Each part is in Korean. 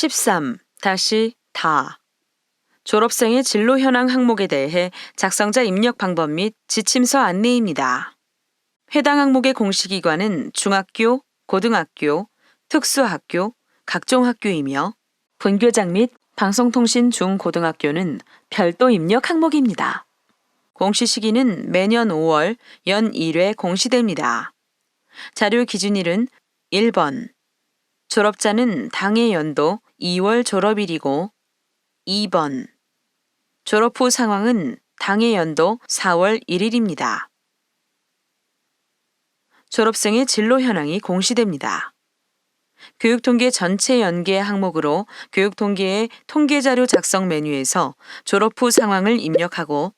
13. 다시 다. 졸업생의 진로 현황 항목에 대해 작성자 입력 방법 및 지침서 안내입니다. 해당 항목의 공시기관은 중학교, 고등학교, 특수학교, 각종 학교이며 분교장 및 방송통신 중고등학교는 별도 입력 항목입니다. 공시 시기는 매년 5월 연 1회 공시됩니다. 자료 기준일은 1번 졸업자는 당해 연도 2월 졸업일이고 2번 졸업 후 상황은 당해 연도 4월 1일입니다. 졸업생의 진로 현황이 공시됩니다. 교육통계 전체 연계 항목으로 교육통계의 통계자료 작성 메뉴에서 졸업 후 상황을 입력하고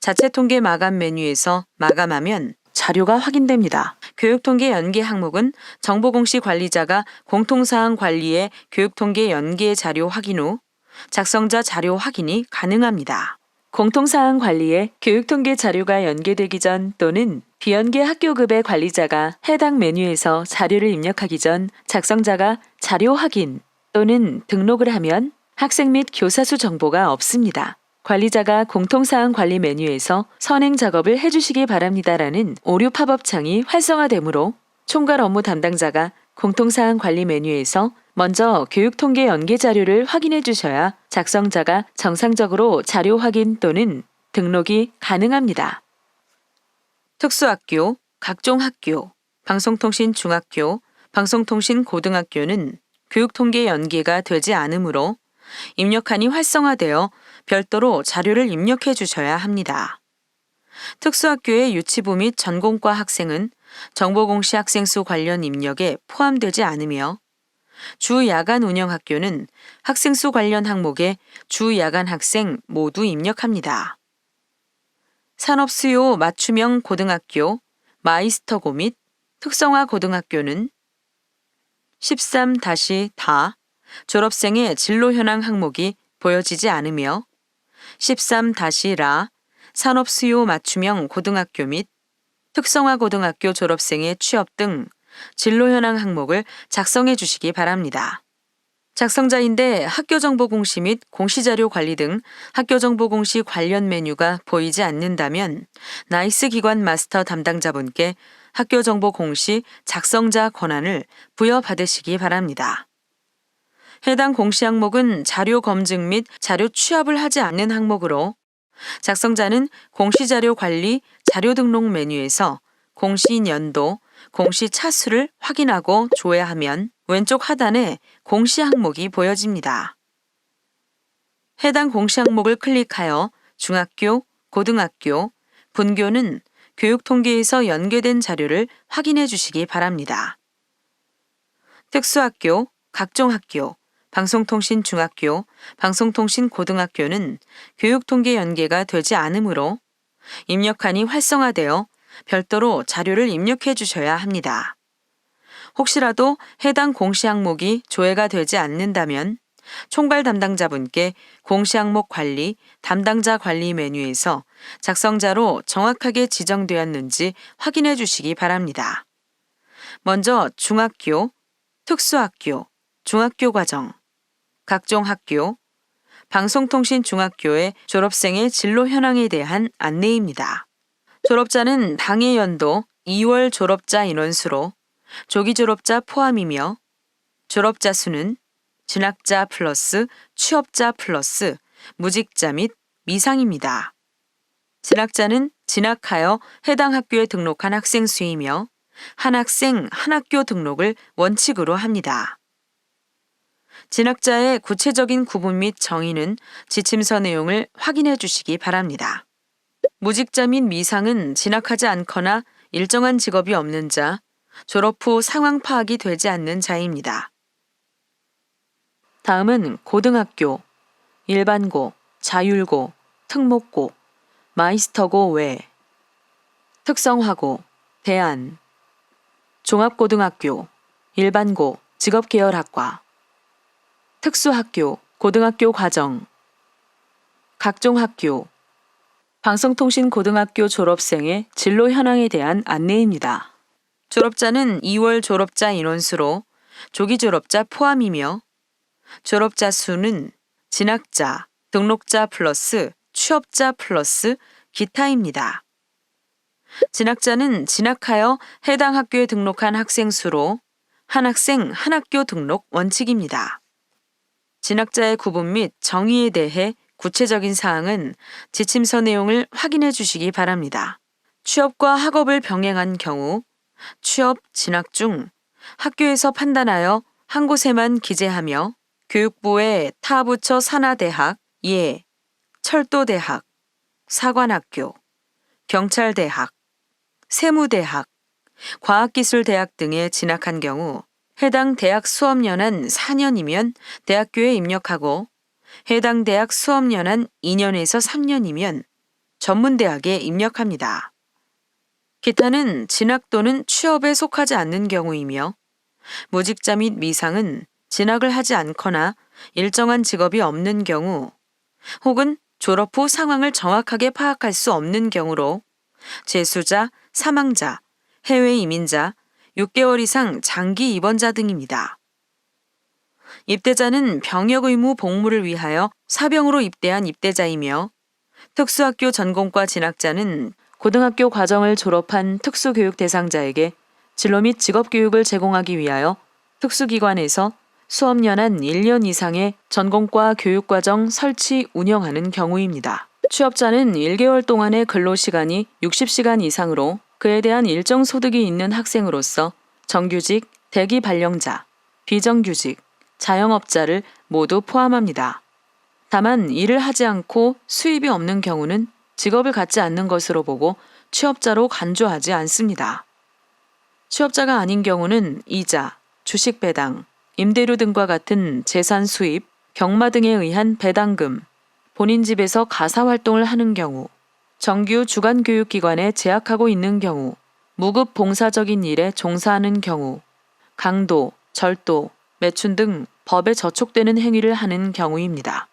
자체 통계 마감 메뉴에서 마감하면 자료가 확인됩니다. 교육통계 연계 항목은 정보공시 관리자가 공통사항 관리의 교육통계 연계 자료 확인 후 작성자 자료 확인이 가능합니다. 공통사항 관리에 교육통계 자료가 연계되기 전 또는 비연계 학교급의 관리자가 해당 메뉴에서 자료를 입력하기 전 작성자가 자료 확인 또는 등록을 하면 학생 및 교사 수 정보가 없습니다. 관리자가 공통사항 관리 메뉴에서 선행 작업을 해주시기 바랍니다라는 오류 팝업 창이 활성화되므로 총괄 업무 담당자가 공통사항 관리 메뉴에서 먼저 교육 통계 연계 자료를 확인해 주셔야 작성자가 정상적으로 자료 확인 또는 등록이 가능합니다. 특수학교, 각종 학교, 방송통신 중학교, 방송통신 고등학교는 교육통계 연계가 되지 않으므로 입력한이 활성화되어 별도로 자료를 입력해 주셔야 합니다. 특수학교의 유치부 및 전공과 학생은 정보공시 학생 수 관련 입력에 포함되지 않으며 주 야간 운영 학교는 학생 수 관련 항목에 주 야간 학생 모두 입력합니다. 산업 수요 맞춤형 고등학교, 마이스터고 및 특성화 고등학교는 13-다 졸업생의 진로 현황 항목이 보여지지 않으며 13-라 산업 수요 맞춤형 고등학교 및 특성화 고등학교 졸업생의 취업 등 진로 현황 항목을 작성해 주시기 바랍니다. 작성자인데 학교정보 공시 및 공시자료 관리 등 학교정보 공시 관련 메뉴가 보이지 않는다면 나이스 기관 마스터 담당자분께 학교정보 공시 작성자 권한을 부여받으시기 바랍니다. 해당 공시 항목은 자료 검증 및 자료 취합을 하지 않는 항목으로 작성자는 공시자료 관리 자료 등록 메뉴에서 공시 연도, 공시 차수를 확인하고 조회하면 왼쪽 하단에 공시 항목이 보여집니다. 해당 공시 항목을 클릭하여 중학교, 고등학교, 분교는 교육통계에서 연계된 자료를 확인해 주시기 바랍니다. 특수학교, 각종 학교, 방송통신 중학교, 방송통신 고등학교는 교육통계 연계가 되지 않으므로 입력한이 활성화되어 별도로 자료를 입력해 주셔야 합니다. 혹시라도 해당 공시 항목이 조회가 되지 않는다면 총괄 담당자분께 공시 항목 관리, 담당자 관리 메뉴에서 작성자로 정확하게 지정되었는지 확인해 주시기 바랍니다. 먼저 중학교, 특수학교, 중학교 과정, 각종 학교, 방송통신 중학교의 졸업생의 진로 현황에 대한 안내입니다. 졸업자는 당해 연도 2월 졸업자 인원수로 조기 졸업자 포함이며 졸업자 수는 진학자 플러스 취업자 플러스 무직자 및 미상입니다. 진학자는 진학하여 해당 학교에 등록한 학생 수이며 한 학생 한 학교 등록을 원칙으로 합니다. 진학자의 구체적인 구분 및 정의는 지침서 내용을 확인해 주시기 바랍니다. 무직자 및 미상은 진학하지 않거나 일정한 직업이 없는 자, 졸업 후 상황 파악이 되지 않는 자입니다. 다음은 고등학교, 일반고, 자율고, 특목고, 마이스터고 외, 특성화고, 대안, 종합고등학교, 일반고, 직업계열학과, 특수학교, 고등학교 과정, 각종 학교, 방송통신 고등학교 졸업생의 진로 현황에 대한 안내입니다. 졸업자는 2월 졸업자 인원수로 조기 졸업자 포함이며 졸업자 수는 진학자, 등록자 플러스 취업자 플러스 기타입니다. 진학자는 진학하여 해당 학교에 등록한 학생 수로 한 학생 한 학교 등록 원칙입니다. 진학자의 구분 및 정의에 대해 구체적인 사항은 지침서 내용을 확인해 주시기 바랍니다. 취업과 학업을 병행한 경우 취업, 진학 중 학교에서 판단하여 한 곳에만 기재하며 교육부의 타 부처 산하대학, 예, 철도대학, 사관학교, 경찰대학, 세무대학, 과학기술대학 등에 진학한 경우 해당 대학 수업연한 4년이면 대학교에 입력하고 해당 대학 수업연한 2년에서 3년이면 전문대학에 입력합니다. 기타는 진학 또는 취업에 속하지 않는 경우이며 무직자 및 미상은 진학을 하지 않거나 일정한 직업이 없는 경우 혹은 졸업 후 상황을 정확하게 파악할 수 없는 경우로 재수자, 사망자, 해외 이민자, 6개월 이상 장기 입원자 등입니다. 입대자는 병역 의무 복무를 위하여 사병으로 입대한 입대자이며 특수학교 전공과 진학자는 고등학교 과정을 졸업한 특수교육 대상자에게 진로 및 직업교육을 제공하기 위하여 특수기관에서 수업연한 1년 이상의 전공과 교육과정 설치 운영하는 경우입니다. 취업자는 1개월 동안의 근로시간이 60시간 이상으로 그에 대한 일정 소득이 있는 학생으로서 정규직, 대기 발령자, 비정규직, 자영업자를 모두 포함합니다. 다만 일을 하지 않고 수입이 없는 경우는 직업을 갖지 않는 것으로 보고 취업자로 간주하지 않습니다. 취업자가 아닌 경우는 이자, 주식 배당, 임대료 등과 같은 재산 수입, 경마 등에 의한 배당금, 본인 집에서 가사 활동을 하는 경우, 정규 주간 교육기관에 재학하고 있는 경우, 무급 봉사적인 일에 종사하는 경우, 강도, 절도, 매춘 등 법에 저촉되는 행위를 하는 경우입니다.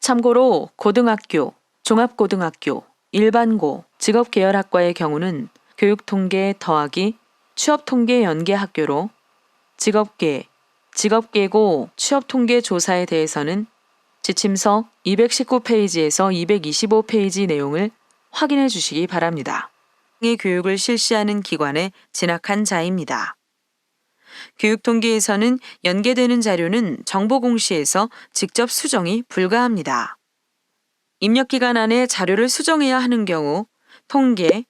참고로 고등학교, 종합고등학교, 일반고, 직업계열학과의 경우는 교육통계 더하기 취업통계 연계학교로 직업계, 직업계고 취업통계 조사에 대해서는 지침서 219페이지에서 225페이지 내용을 확인해 주시기 바랍니다. 의 교육을 실시하는 기관에 진학한 자입니다. 교육통계에서는 연계되는 자료는 정보공시에서 직접 수정이 불가합니다. 입력기간 안에 자료를 수정해야 하는 경우 통계,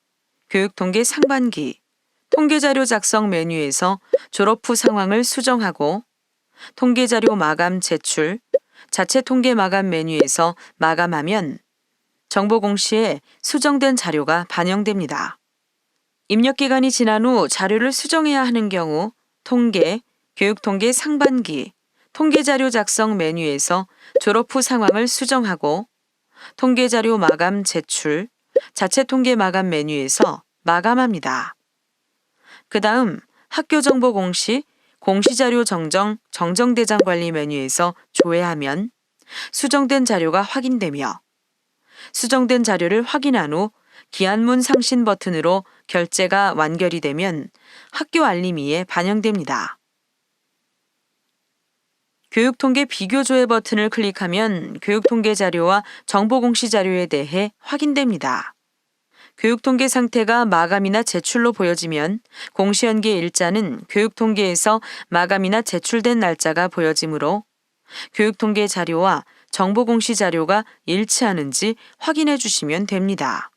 교육통계 상반기, 통계자료 작성 메뉴에서 졸업 후 상황을 수정하고 통계자료 마감 제출, 자체 통계 마감 메뉴에서 마감하면 정보 공시에 수정된 자료가 반영됩니다. 입력 기간이 지난 후 자료를 수정해야 하는 경우 통계, 교육통계 상반기, 통계자료 작성 메뉴에서 졸업 후 상황을 수정하고 통계자료 마감 제출, 자체 통계 마감 메뉴에서 마감합니다. 그 다음 학교 정보 공시, 공시자료 정정, 정정대장 관리 메뉴에서 조회하면 수정된 자료가 확인되며 수정된 자료를 확인한 후 기한문 상신 버튼으로 결제가 완결이 되면 학교 알림이에 반영됩니다. 교육통계 비교조회 버튼을 클릭하면 교육통계 자료와 정보공시 자료에 대해 확인됩니다. 교육통계 상태가 마감이나 제출로 보여지면 공시연계 일자는 교육통계에서 마감이나 제출된 날짜가 보여지므로 교육통계 자료와 정보 공시 자료가 일치하는지 확인해 주시면 됩니다.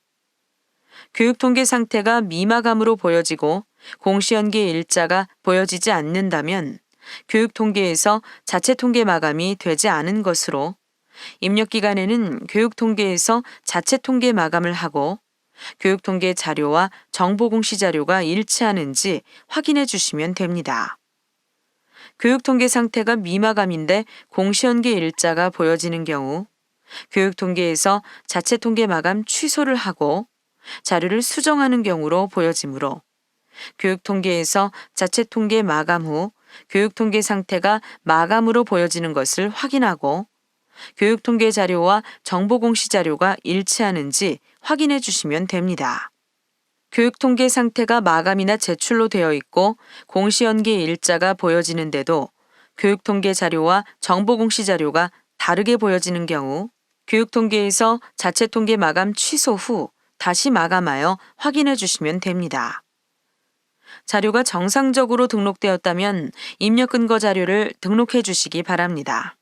교육 통계 상태가 미마감으로 보여지고 공시 연계 일자가 보여지지 않는다면 교육 통계에서 자체 통계 마감이 되지 않은 것으로 입력 기간에는 교육 통계에서 자체 통계 마감을 하고 교육 통계 자료와 정보 공시 자료가 일치하는지 확인해 주시면 됩니다. 교육통계 상태가 미마감인데 공시연계 일자가 보여지는 경우 교육통계에서 자체 통계 마감 취소를 하고 자료를 수정하는 경우로 보여지므로 교육통계에서 자체 통계 마감 후 교육통계 상태가 마감으로 보여지는 것을 확인하고 교육통계 자료와 정보공시 자료가 일치하는지 확인해 주시면 됩니다. 교육 통계 상태가 마감이나 제출로 되어 있고 공시연계 일자가 보여지는데도 교육 통계 자료와 정보 공시 자료가 다르게 보여지는 경우 교육 통계에서 자체 통계 마감 취소 후 다시 마감하여 확인해 주시면 됩니다. 자료가 정상적으로 등록되었다면 입력 근거 자료를 등록해 주시기 바랍니다.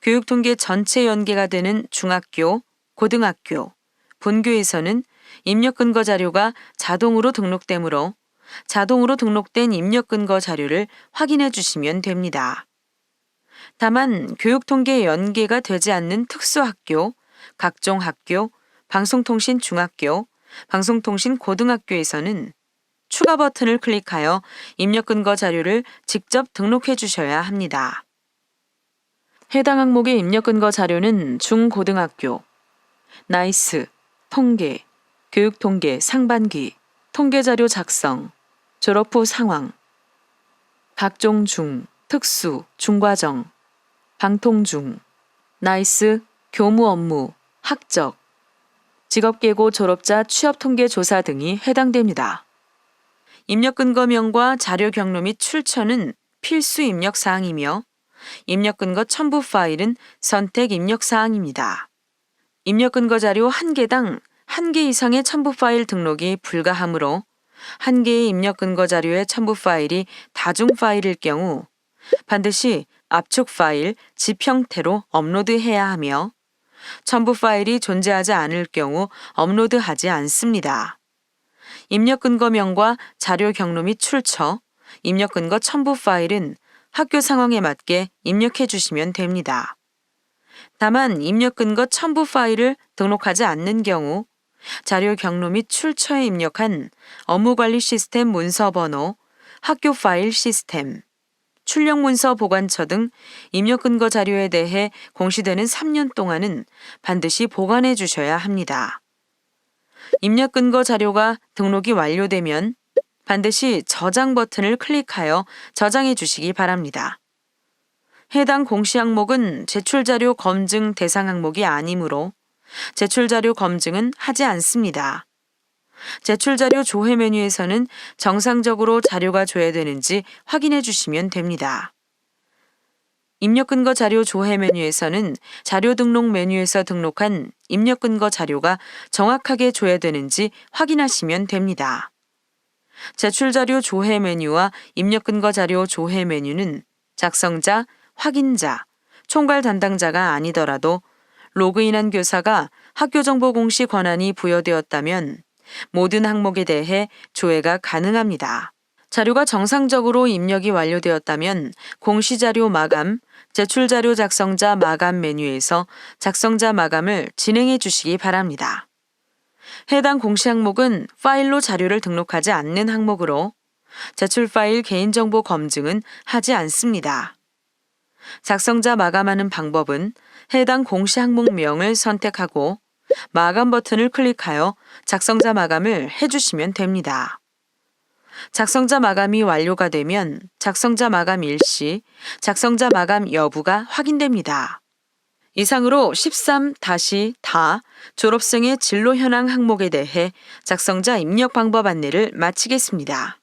교육통계 전체 연계가 되는 중학교, 고등학교, 본교에서는 입력 근거 자료가 자동으로 등록되므로 자동으로 등록된 입력 근거 자료를 확인해 주시면 됩니다. 다만 교육통계 연계가 되지 않는 특수학교, 각종 학교, 방송통신 중학교, 방송통신 고등학교에서는 추가 버튼을 클릭하여 입력 근거 자료를 직접 등록해 주셔야 합니다. 해당 항목의 입력 근거 자료는 중고등학교, 나이스, 통계, 교육 통계 상반기, 통계 자료 작성, 졸업 후 상황, 각종 중, 특수, 중과정, 방통 중, 나이스, 교무 업무, 학적, 직업계고 졸업자 취업 통계 조사 등이 해당됩니다. 입력 근거명과 자료 경로 및 출처는 필수 입력 사항이며 입력 근거 첨부 파일은 선택 입력 사항입니다. 입력 근거 자료 1개당 1개 이상의 첨부 파일 등록이 불가하므로 한 개의 입력 근거 자료의 첨부 파일이 다중 파일일 경우 반드시 압축 파일, 집 형태로 업로드해야 하며 첨부 파일이 존재하지 않을 경우 업로드하지 않습니다. 입력 근거명과 자료 경로 및 출처, 입력 근거 첨부 파일은 학교 상황에 맞게 입력해 주시면 됩니다. 다만 입력 근거 첨부 파일을 등록하지 않는 경우 자료 경로 및 출처에 입력한 업무관리 시스템 문서 번호, 학교 파일 시스템, 출력 문서 보관처 등 입력 근거 자료에 대해 공시되는 3년 동안은 반드시 보관해 주셔야 합니다. 입력 근거 자료가 등록이 완료되면 반드시 저장 버튼을 클릭하여 저장해 주시기 바랍니다. 해당 공시 항목은 제출 자료 검증 대상 항목이 아니므로 제출 자료 검증은 하지 않습니다. 제출 자료 조회 메뉴에서는 정상적으로 자료가 조회되는지 확인해 주시면 됩니다. 입력 근거 자료 조회 메뉴에서는 자료 등록 메뉴에서 등록한 입력 근거 자료가 정확하게 조회되는지 확인하시면 됩니다. 제출 자료 조회 메뉴와 입력 근거 자료 조회 메뉴는 작성자, 확인자, 총괄 담당자가 아니더라도 로그인한 교사가 학교정보 공시 권한이 부여되었다면 모든 항목에 대해 조회가 가능합니다. 자료가 정상적으로 입력이 완료되었다면 공시자료 마감, 제출자료 작성자 마감 메뉴에서 작성자 마감을 진행해 주시기 바랍니다. 해당 공시 항목은 파일로 자료를 등록하지 않는 항목으로 제출 파일 개인정보 검증은 하지 않습니다. 작성자 마감하는 방법은 해당 공시 항목명을 선택하고 마감 버튼을 클릭하여 작성자 마감을 해주시면 됩니다. 작성자 마감이 완료가 되면 작성자 마감 일시, 작성자 마감 여부가 확인됩니다. 이상으로 13-다 졸업생의 진로 현황 항목에 대해 작성자 입력 방법 안내를 마치겠습니다.